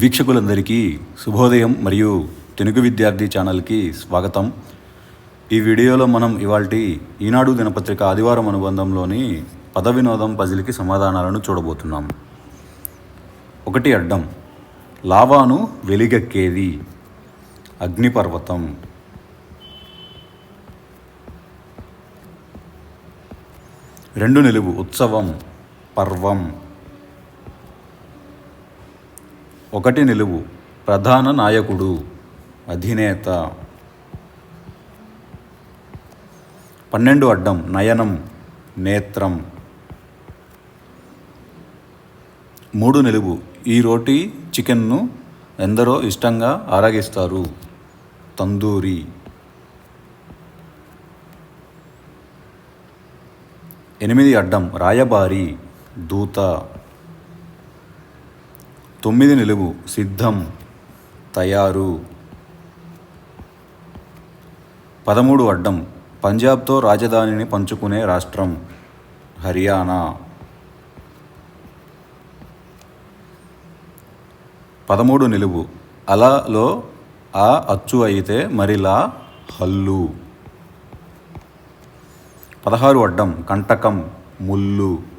వీక్షకులందరికీ శుభోదయం మరియు తెలుగు విద్యార్థి ఛానల్కి స్వాగతం. ఈ వీడియోలో మనం ఇవాల్టి ఈనాడు దినపత్రిక ఆదివారం అనుబంధంలోని పద వినోదం పజిల్కి సమాధానాలను చూడబోతున్నాం. ఒకటి అడ్డం లావాను వెలిగక్కేది అగ్నిపర్వతం. రెండు నిలువు ఉత్సవం పర్వం. ఒకటి నిలువు. ప్రధాన నాయకుడు అధినేత. పన్నెండు అడ్డం నయనం నేత్రం. మూడు నిలువు. ఈ రోటీ చికెన్ను ఎందరో ఇష్టంగా ఆరగిస్తారు. తందూరి. ఎనిమిది అడ్డం రాయబారి దూత. తొమ్మిది నిలువు సిద్ధం తయారు. పదమూడు అడ్డం పంజాబ్తో రాజధానిని పంచుకునే రాష్ట్రం హర్యానా. పదమూడు నిలువు అలలో ఆ అచ్చు అయితే మరిలా హల్లు. పదహారు అడ్డం కంటకం ముల్లు.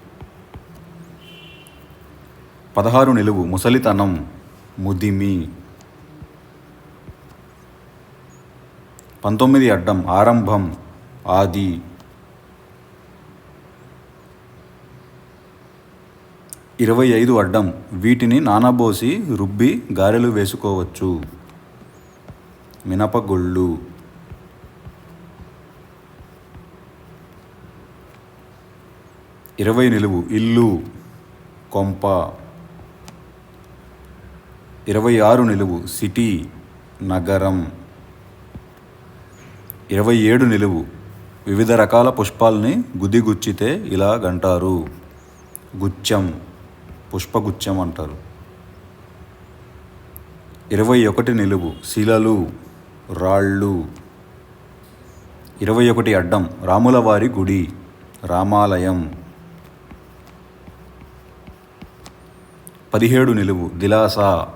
పదహారు నిలువు ముసలితనం ముదిమి. పంతొమ్మిది అడ్డం ఆరంభం ఆది. ఇరవై ఐదు అడ్డం వీటిని నానబోసి రుబ్బి గారెలు వేసుకోవచ్చు. మినపగుళ్ళు. ఇరవై నిలువు ఇల్లు కొంప. ఇరవై ఆరు నిలువు సిటీ నగరం. ఇరవై ఏడు నిలువు వివిధ రకాల పుష్పాల్ని గుదిగుచ్చితే ఇలా గంటారు. గుచ్చం పుష్పగుచ్చం అంటారు. ఇరవై ఒకటి నిలువు శిలలు రాళ్ళు. ఇరవై ఒకటి అడ్డం రాములవారి గుడి రామాలయం. పదిహేడు నిలువు దిలాసా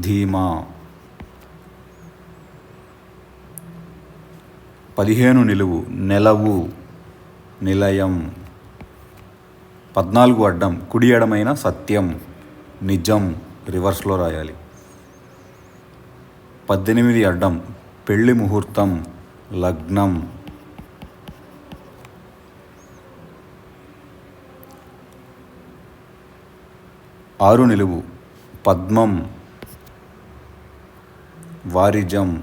ధీమా. పదిహేను నిలువు నెలవు నిలయం. పద్నాలుగు అడ్డం కుడి ఎడమైన సత్యం నిజం రివర్స్లో రాయాలి. పద్దెనిమిది అడ్డం పెళ్ళి ముహూర్తం లగ్నం. ఆరు నిలువు పద్మం. వారిజం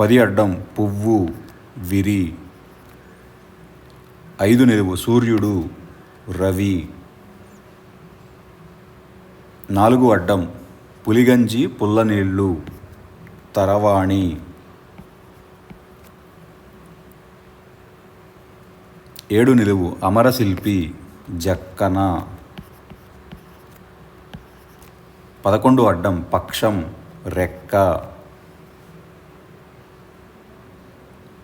పది అడ్డం పువ్వు విరి. ఐదు నిలువు సూర్యుడు రవి. నాలుగు అడ్డం పులిగంజి పుల్లనీళ్ళు. తరవాణి. ఏడు నిలువు అమరశిల్పి జక్కన. పదకొండు అడ్డం పక్షం రెక్క.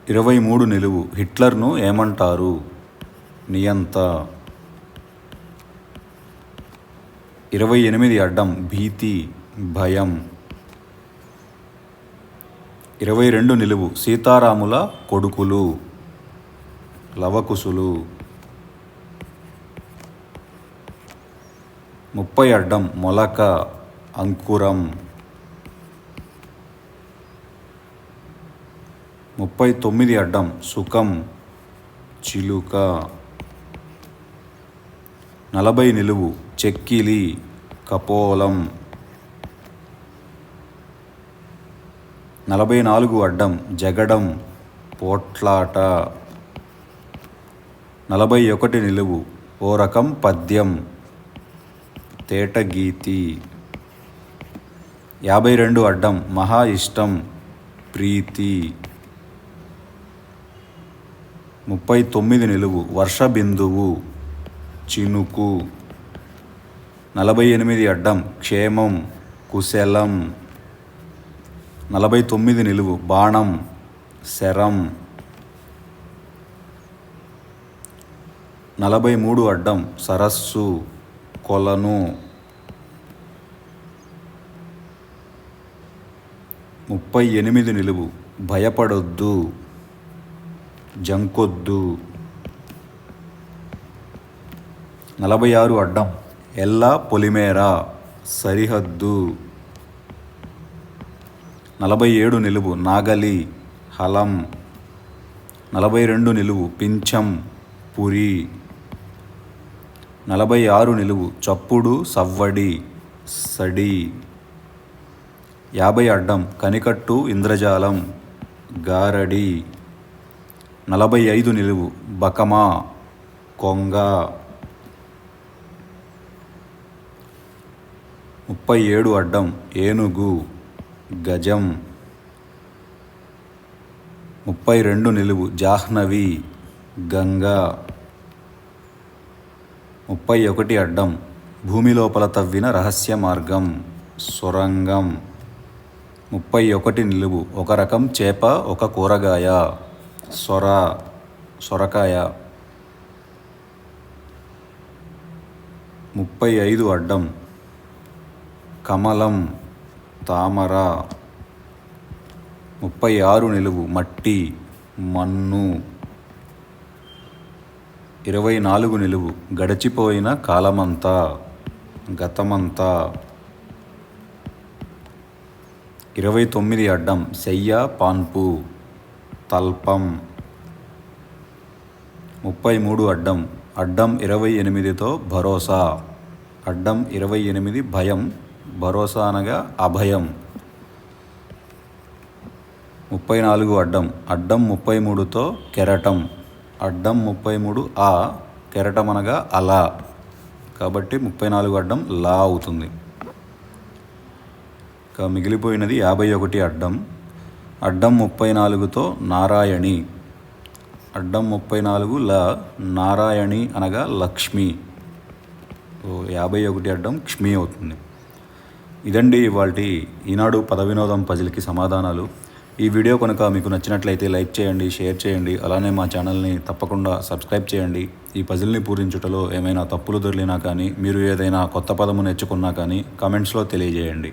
ఇరవై మూడు నిలువు. హిట్లర్ను ఏమంటారు? నియంత. ఇరవై ఎనిమిది అడ్డం భీతి భయం. ఇరవై రెండు నిలువు. సీతారాముల కొడుకులు లవకుశులు. ముప్పై అడ్డం మొలక. అంకురం. ముప్పై తొమ్మిది అడ్డం సుఖం చిలుక. నలభై నిలువు చెక్కిలి కపోలం. నలభై నాలుగు అడ్డం జగడం పోట్లాట. నలభై ఒకటి నిలువు ఓ రకం పద్యం. తేటగీతి. యాభై రెండు అడ్డం మహా ఇష్టం ప్రీతి. ముప్పై తొమ్మిది నిలువు వర్ష బిందువు చినుకు. నలభై ఎనిమిది అడ్డం క్షేమం కుశలం. నలభై తొమ్మిది నిలువు బాణం శరం. నలభై మూడు అడ్డం సరస్సు కొలను. ముప్పై ఎనిమిది నిలువు. భయపడొద్దు. జంకొద్దు. నలభై ఆరు అడ్డం. ఎల్లా పొలిమేర. సరిహద్దు. నలభై ఏడు నిలువు. నాగలి. హలం. నలభై రెండు నిలువు. పింఛం. పురి. నలభై ఆరు నిలువు. చప్పుడు సవ్వడి. సడి. యాభై అడ్డం కనికట్టు ఇంద్రజాలం గారడి. నలభై ఐదు నిలువు బకమా కొంగ. ముప్పై ఏడు అడ్డం ఏనుగు గజం. ముప్పై రెండు నిలువు జాహ్నవి గంగా. ముప్పై ఒకటి అడ్డం భూమి లోపల తవ్విన రహస్య మార్గం సొరంగం. ముప్పై ఒకటి నిలువు. ఒక రకం చేప ఒక కూరగాయ. సొర సొరకాయ. ముప్పై ఐదు అడ్డం. కమలం తామర. ముప్పై ఆరు నిలువు. మట్టి మన్ను. ఇరవై నాలుగు నిలువు. గడిచిపోయిన కాలమంతా గతమంతా. ఇరవై తొమ్మిది అడ్డం శయ్య పాన్పు తల్పం. ముప్పై మూడు అడ్డం అడ్డం ఇరవై ఎనిమిదితో భరోసా. అడ్డం ఇరవై ఎనిమిది భయం భరోసా అనగా అభయం. ముప్పై నాలుగు అడ్డం అడ్డం ముప్పై మూడుతో కెరటం. అడ్డం ముప్పై మూడు ఆ కెరటం అనగా అలా. కాబట్టి ముప్పై నాలుగు అడ్డం లా అవుతుంది. ఇక మిగిలిపోయినది యాభై ఒకటి అడ్డం. అడ్డం ముప్పై నాలుగుతో నారాయణి. అడ్డం ముప్పై నాలుగు ల నారాయణి అనగా లక్ష్మి. యాభై ఒకటి అడ్డం క్ష్మి అవుతుంది. ఇదండి ఇవాళ ఈనాడు పద వినోదం పజిల్కి సమాధానాలు. ఈ వీడియో కనుక మీకు నచ్చినట్లయితే లైక్ చేయండి షేర్ చేయండి అలానే మా ఛానల్ని తప్పకుండా సబ్స్క్రైబ్ చేయండి. ఈ పజిల్ని పూరించుటలో ఏమైనా తప్పులు దొరికినా కానీ మీరు ఏదైనా కొత్త పదము నేర్చుకున్నా కానీ కామెంట్స్లో తెలియజేయండి.